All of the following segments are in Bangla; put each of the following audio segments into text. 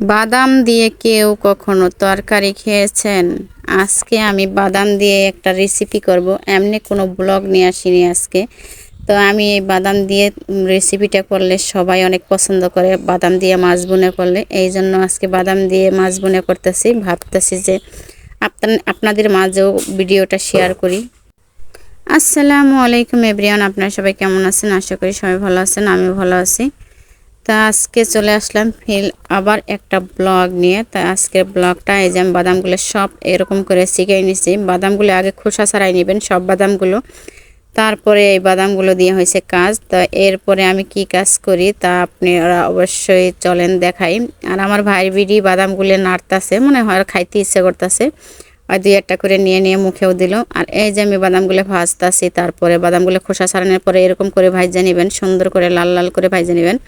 বাদাম দিয়ে কেউ কখনো তরকারি খেয়েছেন? আজকে আমি বাদাম দিয়ে একটা রেসিপি করব। এমনি কোনো ব্লগ নিয়ে আসিনি আজকে। তো আমি এই বাদাম দিয়ে রেসিপিটা করলে সবাই অনেক পছন্দ করে। বাদাম দিয়ে মাছ বুনে করলে। এই জন্য আজকে বাদাম দিয়ে মাছ বুনে করতেছি। ভাবতেছি যে আপনাদের মাঝেও ভিডিওটা শেয়ার করি। আসসালামু আলাইকুম এভরিওয়ান। আপনারা সবাই কেমন আছেন? আশা করি সবাই ভালো আছেন। আমি ভালো আছি। তা আজকে চলে আসলাম ফিল আবার একটা ব্লগ নিয়ে। তা আজকের ব্লগটা এই যে আমি বাদামগুলো সব এরকম করে শিখে নিয়েছি। বাদামগুলো আগে খোসা ছাড়াই নেবেন সব বাদামগুলো। তারপরে এই বাদামগুলো দিয়ে হয়েছে কাজ। তা এরপরে আমি কি কাজ করি তা আপনারা অবশ্যই চলেন দেখাই। আর আমার ভাইয়ের বিড়ি বাদামগুলো নাড়তাছে, মনে হয় খাইতে ইচ্ছে করতেছে। আর দুই একটা করে নিয়ে নিয়ে মুখেও দিল। আর এই যে আমি বাদামগুলো ভাজতাছি, তারপরে বাদামগুলো খোসা ছাড়ানোর পরে এরকম করে ভাইজা নেবেন, সুন্দর করে লাল লাল করে ভাইজা নেবেন।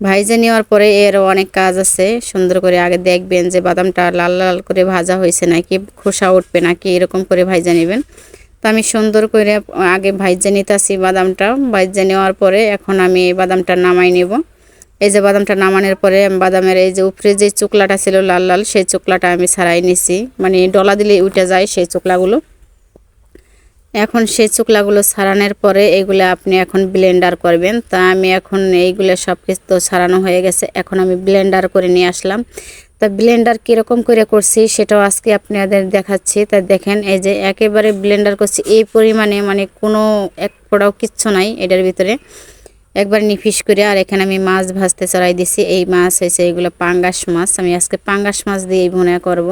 ভাইজে নেওয়ার পরে এরও অনেক কাজ আছে। সুন্দর করে আগে দেখবেন যে বাদামটা লাল লাল করে ভাজা হয়েছে নাকি, খোসা উঠবে নাকি, এরকম করে ভাইজা নেবেন। তো আমি সুন্দর করে আগে ভাইজে নিতেছি বাদামটা। ভাইজে নেওয়ার পরে এখন আমি এই বাদামটা নামাই নেব। এই যে বাদামটা নামানোর পরে বাদামের এই যে উপরে যে চুকলাটা ছিল লাল লাল, সেই চুকলাটা আমি ছাড়াই নিছি। মানে ডলা দিলে উঠে যায় সেই চুকলাগুলো। এখন সেই চুকলাগুলো সারানোর পরে এগুলো আপনি এখন ব্লেন্ডার করবেন। তা আমি এখন এইগুলো সব কিছু তো সারানো হয়ে গেছে, এখন আমি ব্লেন্ডার করে নিয়ে আসলাম। তা ব্লেন্ডার কীরকম করে করছি সেটাও আজকে আপনাদের দেখাচ্ছি। তা দেখেন, এই যে একেবারে ব্লেন্ডার করছি, এই পরিমাণে মানে কোনো এক ফোড়াও কিচ্ছু নাই এটার ভিতরে। একবার নিফিস করে, আর এখানে আমি মাছ ভাজতে চড়াই দিছি। এই মাছ হয়েছে এইগুলো পাঙ্গাস মাছ। আমি আজকে পাঙ্গাস মাছ দিয়ে এই ভুনা করব।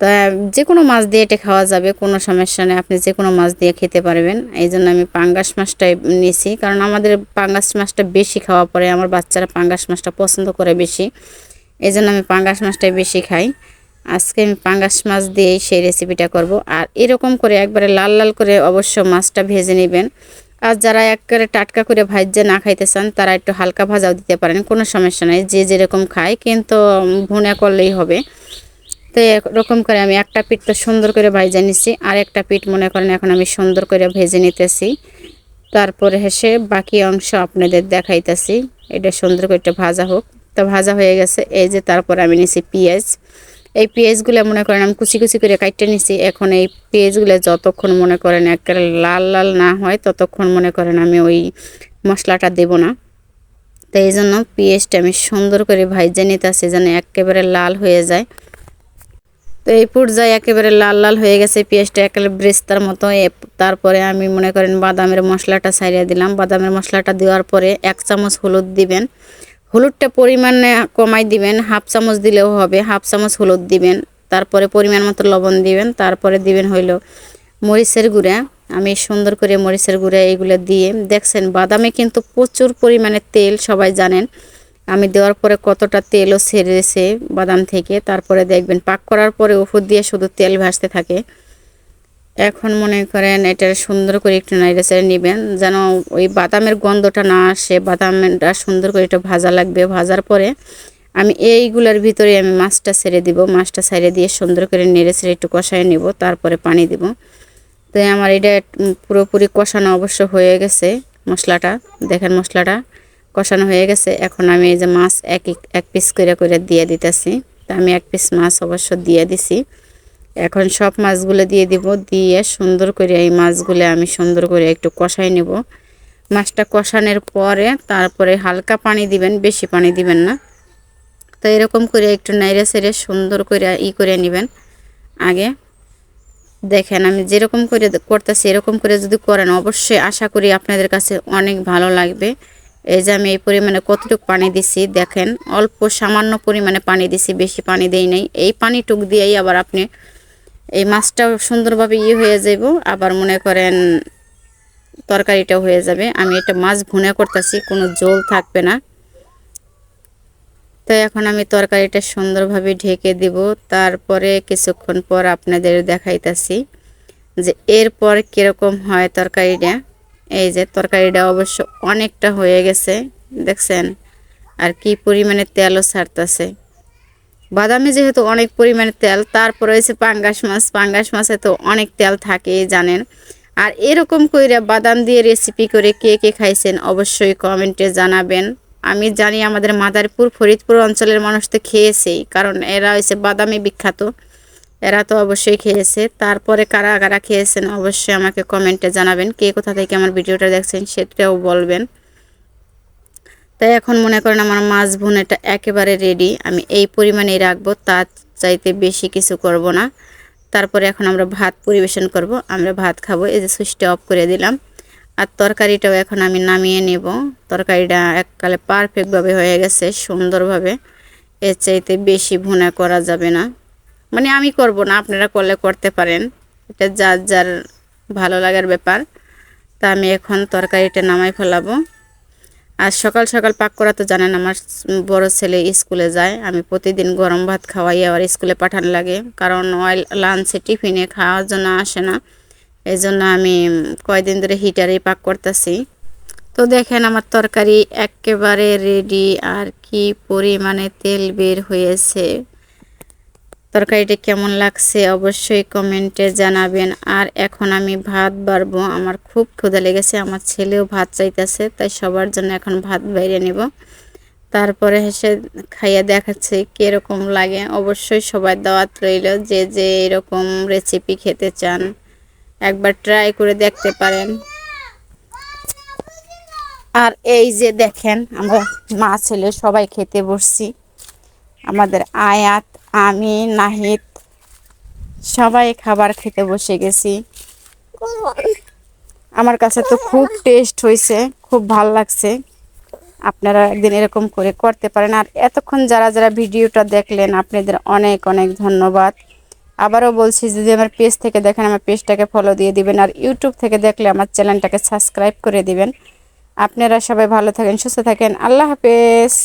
তা যে কোনো মাছ দিয়ে এটা খাওয়া যাবে, কোনো সমস্যা নেই। আপনি যে কোনো মাছ দিয়ে খেতে পারবেন। এই জন্য আমি পাঙ্গাস মাছটাই নিয়েছি কারণ আমাদের পাঙ্গাস মাছটা বেশি খাওয়া পরে আমার বাচ্চারা পাঙ্গাস মাছটা পছন্দ করে বেশি। এই জন্য আমি পাঙ্গাস মাছটাই বেশি খাই। আজকে আমি পাঙ্গাস মাছ দিয়েই সেই রেসিপিটা করব। আর এরকম করে একবারে লাল লাল করে অবশ্য মাছটা ভেজে নেবেন। আর যারা একবারে টাটকা করে ভাজে না খাইতে চান, তারা একটু হালকা ভাজাও দিতে পারেন, কোনো সমস্যা নেই। যে যেরকম খায়, কিন্তু ভুনে করলেই হবে। তো এরকম করে আমি একটা পিঠ তো সুন্দর করে ভাইজে নিছি, আর একটা পিঠ মনে করেন এখন আমি সুন্দর করে ভেজে নিতেছি। তারপরে হেসে বাকি অংশ আপনাদের দেখাইতেছি, এটা সুন্দর করে একটা ভাজা হোক। তো ভাজা হয়ে গেছে, এই যে তারপর আমি নিছি পেঁয়াজ। এই পেঁয়াজগুলো মনে করেন আমি কুচি কুচি করে কাটতে নিছি, এখন এই পেঁয়াজগুলো যতক্ষণ মনে করেন একেবারে লাল লাল না হয়, ততক্ষণ মনে করেন আমি ওই মশলাটা দেব না। তো এই জন্য পেঁয়াজটা আমি সুন্দর করে ভাইজে নিতেছি, যেন একেবারে লাল হয়ে যায়। তো এই পর্যায়ে একেবারে লাল লাল হয়ে গেছে, পেঁয়াজটা একেবারে ব্রেস্তার মতো। তারপরে আমি মনে করেন বাদামের মশলাটা ছাড়িয়ে দিলাম। বাদামের মশলাটা দেওয়ার পরে এক চামচ হলুদ দিবেন। হলুদটা পরিমাণে কমাই দিবেন, হাফ চামচ দিলেও হবে, হাফ চামচ হলুদ দিবেন। তারপরে পরিমাণ মতো লবণ দিবেন, তারপরে দিবেন হইল মরিচের গুঁড়া। আমি সুন্দর করে মরিচের গুঁড়া এগুলো দিয়ে, দেখছেন বাদামে কিন্তু প্রচুর পরিমাণে তেল, সবাই জানেন। আমি দেওয়ার পরে কতটা তেলও ছেড়েছে বাদাম থেকে, তারপরে দেখবেন পাক করার পরে উপর দিয়ে শুধু তেল ভাসতে থাকে। এখন মনে করেন এটা সুন্দর করে একটু নাইড়ে চেড়ে নেবেন, যেন ওই বাদামের গন্ধটা না আসে, বাদামটা সুন্দর করে একটু ভাজা লাগবে। ভাজার পরে আমি এইগুলোর ভিতরে আমি মাছটা ছেড়ে দিব, মাছটা ছেড়ে দিয়ে সুন্দর করে নেড়ে ছেড়ে একটু কষায় নেব, তারপরে পানি দিব। তো আমার এটা পুরোপুরি কষানো অবশ্য হয়ে গেছে মশলাটা, দেখেন মশলাটা। কষানো হয়ে গেছে। এখন আমি এই যে মাছ এক এক পিস করে করে দিয়ে দিতেছি। তা আমি এক পিস মাছ অবশ্য দিয়ে দিছি। এখন সব মাছগুলো দিয়ে দিব। দিয়ে সুন্দর করে এই মাছগুলো আমি সুন্দর করে একটু কষাই নেব। মাছটা কষানোর পরে তারপরে হালকা পানি দিবেন, বেশি পানি দিবেন না। তো এরকম করে একটু নাইরে সেরে সুন্দর করে ই করে নেবেন। আগে দেখেন আমি যেরকম করে করতেছি, এরকম করে যদি করেন, অবশ্যই আশা করি আপনাদের কাছে অনেক ভালো লাগবে। এই যে আমি এই পরিমাণে কতটুকু পানি দিছি, দেখেন, অল্প সামান্য পরিমাণে পানি দিছি, বেশি পানি দেই নাই। এই পানিটুক দিয়েই আবার আপনি এই মাছটা সুন্দরভাবে ইয়ে হয়ে যাব। আবার মনে করেন তরকারিটাও হয়ে যাবে। আমি এটা মাছ ভুনে করতেছি, কোনো জল থাকবে না। তো এখন আমি তরকারিটা সুন্দরভাবে ঢেকে দিব। তারপরে কিছুক্ষণ পর আপনাদের দেখাইতেছি যে এরপর কীরকম হয় তরকারিটা। এই যে তরকারিটা অবশ্য অনেকটা হয়ে গেছে, দেখছেন? আর কি পরিমাণে তেলও ছাড়তেছে। বাদামে যেহেতু অনেক পরিমাণে তেল, তারপর হয়েছে পাঙ্গাস মাছ। পাঙ্গাস মাছে তো অনেক তেল থাকে জানেন? আর এরকম কইরা বাদাম দিয়ে রেসিপি করে কে কে খাইছেন অবশ্যই কমেন্টে জানাবেন। আমি জানি আমাদের মাদারীপুর, ফরিদপুর অঞ্চলের মানুষ তো খেয়েছেই, কারণ এরা হয়েছে বাদামি বিখ্যাত। এরা তো অবশ্যই খেয়েছে। তারপরে কারা কারা খেয়েছেন অবশ্যই আমাকে কমেন্টে জানাবেন। কে কোথা থেকে আমার ভিডিওটা দেখছেন সেটাও বলবেন। তাই এখন মনে করেন আমার মাছ ভুনেটা একেবারে রেডি আমি এই পরিমাণেই রাখব, তার চাইতে বেশি কিছু করব না। তারপরে এখন আমরা ভাত পরিবেশন করব। আমরা ভাত খাব। এই যে সুইচটা অফ করে দিলাম। আর তরকারিটাও এখন আমি নামিয়ে নেব। তরকারিটা এককালে পারফেক্টভাবে হয়ে গেছে, সুন্দরভাবে। এর চাইতে বেশি ভুনা করা যাবে না। মানে আমি করব না, আপনারা করলে করতে পারেন। এটা যার যার ভালো লাগার ব্যাপার, তা আমি এখন তরকারিটা নামাই ফেলাবো। আর সকাল সকাল পাক করা তো জানেন, আমার বড় ছেলে স্কুলে যায়। আমি প্রতিদিন গরম ভাত খাওয়াই, আবার স্কুলে পাঠানো লাগে। কারণ অয়েল, লাঞ্চে, টিফিনে খাওয়ার জন্য আসে না। এই জন্য আমি কয়দিন ধরে হিটারেই পাক করতেছি। তো দেখেন, আমার তরকারি একেবারে রেডি আর কি পরিমাণে তেল বের হয়েছে। তরকারিটা কেমন লাগছে অবশ্যই কমেন্টে জানাবেন। আর এখন আমি ভাত বাড়বো। আমার খুব ক্ষুধা লেগেছে, আমার ছেলেও ভাত চাইতেছে, তাই সবার জন্য এখন ভাত বাইরে নেব। তারপরে হেসে খাইয়ে দেখাচ্ছে কীরকম লাগে। অবশ্যই সবাই দাওয়াত রইল যে যে এরকম রেসিপি খেতে চান, একবার ট্রাই করে দেখতে পারেন। আর এই যে দেখেন, আমরা মা ছেলে সবাই খেতে বসছি। আমাদের আয়াত আমি, নাহিদ, সবাই খাবার খেতে বসে গেছি। আমার কাছে তো খুব টেস্ট হয়েছে, খুব ভালো লাগছে। আপনারা একদিন এরকম করে করতে পারেন। আর এতক্ষণ যারা যারা ভিডিওটা দেখলেন, আপনাদের অনেক অনেক ধন্যবাদ। আবারও বলছি, যদি আমার পেজ থেকে দেখেন, আমার পেজটাকে ফলো দিয়ে দিবেন। আর ইউটিউব থেকে দেখলে আমার চ্যানেলটাকে সাবস্ক্রাইব করে দিবেন। আপনারা সবাই ভালো থাকেন, সুস্থ থাকেন। আল্লাহ হাফেজ।